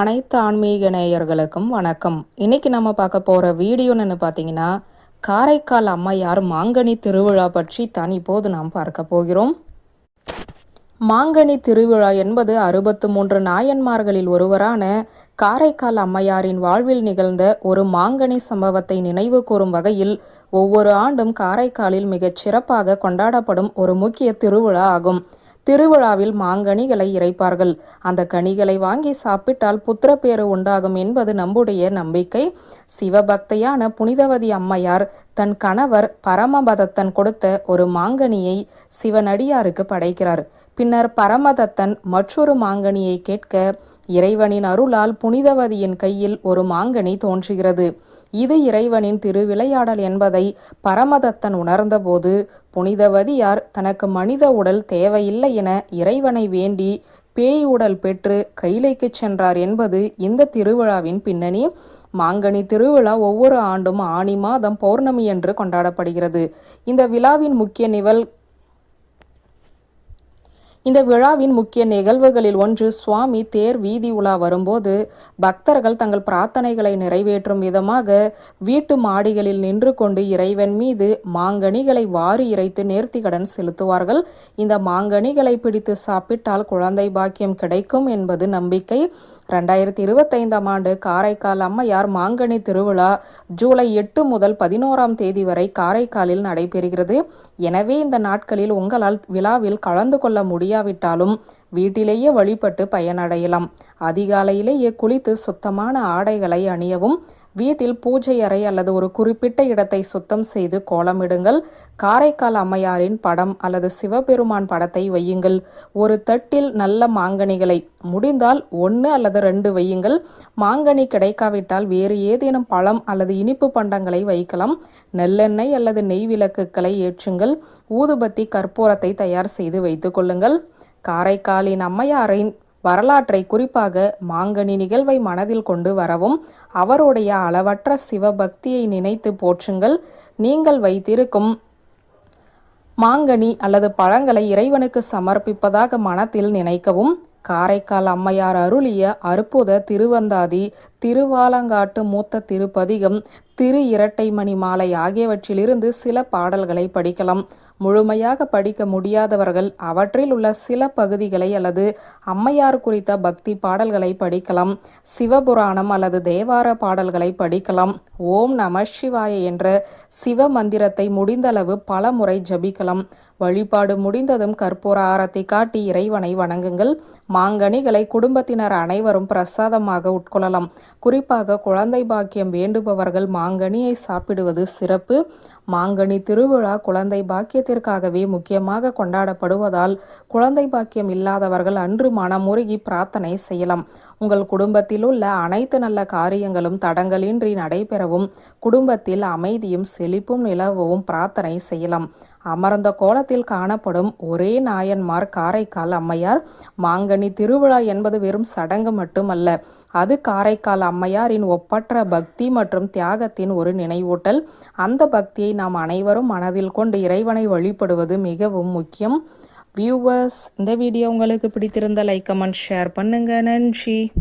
அனைத்து ஆன்மீக நேயர்களுக்கும் வணக்கம். இன்னைக்கு நம்ம பார்க்க போகிற வீடியோன்னு பார்த்தீங்கன்னா காரைக்கால் அம்மையார் மாங்கனி திருவிழா பற்றி தான் இப்போது நாம் பார்க்க போகிறோம். மாங்கனி திருவிழா என்பது அறுபத்து மூன்று நாயன்மார்களில் ஒருவரான காரைக்கால் அம்மையாரின் வாழ்வில் நிகழ்ந்த ஒரு மாங்கனி சம்பவத்தை நினைவு கூறும் வகையில் ஒவ்வொரு ஆண்டும் காரைக்காலில் மிகச் சிறப்பாக கொண்டாடப்படும் ஒரு முக்கிய திருவிழா ஆகும். திருவிழாவில் மாங்கனிகளை இறைப்பார்கள். அந்த கனிகளை வாங்கி சாப்பிட்டால் புத்திரப்பேறு உண்டாகும் என்பது நம்முடைய நம்பிக்கை. சிவபக்தையான புனிதவதி அம்மையார் தன் கணவர் பரமபதத்தன் கொடுத்த ஒரு மாங்கனியை சிவனடியாருக்கு படைக்கிறார். பின்னர் பரமதத்தன் மற்றொரு மாங்கனியை கேட்க இறைவனின் அருளால் புனிதவதியின் கையில் ஒரு மாங்கனி தோன்றுகிறது. இது இறைவனின் திருவிளையாடல் என்பதை பரமதத்தன் உணர்ந்தபோது புனிதவதியார் தனக்கு மனித உடல் தேவையில்லை என இறைவனை வேண்டி பேய் உடல் பெற்று கைலைக்கு சென்றார் என்பது இந்த திருவிழாவின் பின்னணி. மாங்கனி திருவிழா ஒவ்வொரு ஆண்டும் ஆணி மாதம் பௌர்ணமி என்று கொண்டாடப்படுகிறது. இந்த விழாவின் முக்கிய நிவல் இந்த விழாவின் முக்கிய நிகழ்வுகளில் ஒன்று சுவாமி தேர் வீதி உலா வரும்போது பக்தர்கள் தங்கள் பிரார்த்தனைகளை நிறைவேற்றும் விதமாக வீட்டு மாடிகளில் நின்று கொண்டு இறைவன் மீது மாங்கனிகளை வாரி இறைத்து நேர்த்திகடன் செலுத்துவார்கள். இந்த மாங்கனிகளை பிடித்து சாப்பிட்டால் குழந்தை பாக்கியம் கிடைக்கும் என்பது நம்பிக்கை. ரெண்டாயிரத்தி இருபத்தைந்தாம் ஆண்டு காரைக்கால் அம்மையார் மாங்கனி திருவிழா ஜூலை எட்டு முதல் பதினோராம் தேதி வரை காரைக்காலில் நடைபெறுகிறது. எனவே இந்த நாட்களில் உங்களால் விழாவில் கலந்து கொள்ள முடியாவிட்டாலும் வீட்டிலேயே வழிபட்டு பயனடையலாம். அதிகாலையிலேயே குளித்து சுத்தமான ஆடைகளை அணியவும் வீட்டில் பூஜை அறை அல்லது ஒரு குறிப்பிட்ட இடத்தை சுத்தம் செய்து கோலமிடுங்கள் காரைக்கால் அம்மையாரின் படம் அல்லது சிவபெருமான் படத்தை வையுங்கள். ஒரு தட்டில் நல்ல மாங்கனிகளை முடிந்தால் ஒன்று அல்லது ரெண்டு வையுங்கள். மாங்கனி கிடைக்காவிட்டால் வேறு ஏதேனும் பழம் அல்லது இனிப்பு பண்டங்களை வைக்கலாம். நெல்லெண்ணெய் அல்லது நெய் விளக்குகளை ஏற்றுங்கள். ஊதுபத்தி கற்பூரத்தை தயார் செய்து வைத்துக் கொள்ளுங்கள். காரைக்காலின் அம்மையாரின் வரலாற்றை குறிப்பாக மாங்கனி நிகழ்வை மனதில் கொண்டு வரவும் அவருடைய அளவற்ற சிவபக்தியை நினைத்து போற்றுங்கள். நீங்கள் வைத்திருக்கும் மாங்கனி அல்லது பழங்களை இறைவனுக்கு சமர்ப்பிப்பதாக மனத்தில் நினைக்கவும். காரைக்கால் அம்மையார் அருளிய அற்புத திருவந்தாதி திருவாலங்காட்டு மூத்த திருப்பதிகம் திரு இரட்டை மணி மாலை ஆகியவற்றிலிருந்து சில பாடல்களை படிக்கலாம். முழுமையாக படிக்க முடியாதவர்கள் அவற்றில் உள்ள சில பகுதிகளை அல்லது அம்மையார் குறித்த பக்தி பாடல்களை படிக்கலாம் சிவபுராணம் அல்லது தேவார பாடல்களை படிக்கலாம் ஓம் நம சிவாய என்ற சிவ மந்திரத்தை முடிந்தளவு பல முறை ஜபிக்கலாம். வழிபாடு முடிந்ததும் கற்பூர ஆரத்தை காட்டி இறைவனை வணங்குங்கள். மாங்கனிகளை குடும்பத்தினர் அனைவரும் பிரசாதமாக உட்கொள்ளலாம். குறிப்பாக குழந்தை பாக்கியம் வேண்டுபவர்கள் மாங்கனியை சாப்பிடுவது சிறப்பு. மாங்கனி திருவிழா குழந்தை பாக்கியத்திற்காகவே முக்கியமாக கொண்டாடப்படுவதால் குழந்தை பாக்கியம் இல்லாதவர்கள் அன்று மனமுருகி பிரார்த்தனை செய்யலாம். உங்கள் குடும்பத்தில் உள்ள அனைத்து நல்ல காரியங்களும் தடங்களின்றி நடைபெறவும் குடும்பத்தில் அமைதியும் செழிப்பும் நிலவவும் பிரார்த்தனை செய்யலாம். அமர்ந்த கோலத்தில் காணப்படும் ஒரே நாயன்மார் காரைக்கால் அம்மையார். மாங்கனி திருவிழா என்பது வெறும் சடங்கு மட்டுமல்ல அது காரைக்கால் அம்மையாரின் ஒப்பற்ற பக்தி மற்றும் தியாகத்தின் ஒரு நினைவூட்டல். அந்த பக்தியை நாம் அனைவரும் மனதில் கொண்டு இறைவனை வழிபடுவது மிகவும் முக்கியம். வியூவர்ஸ் இந்த வீடியோ உங்களுக்கு பிடித்திருந்த லைக் கமெண்ட் ஷேர் பண்ணுங்க. நன்றி.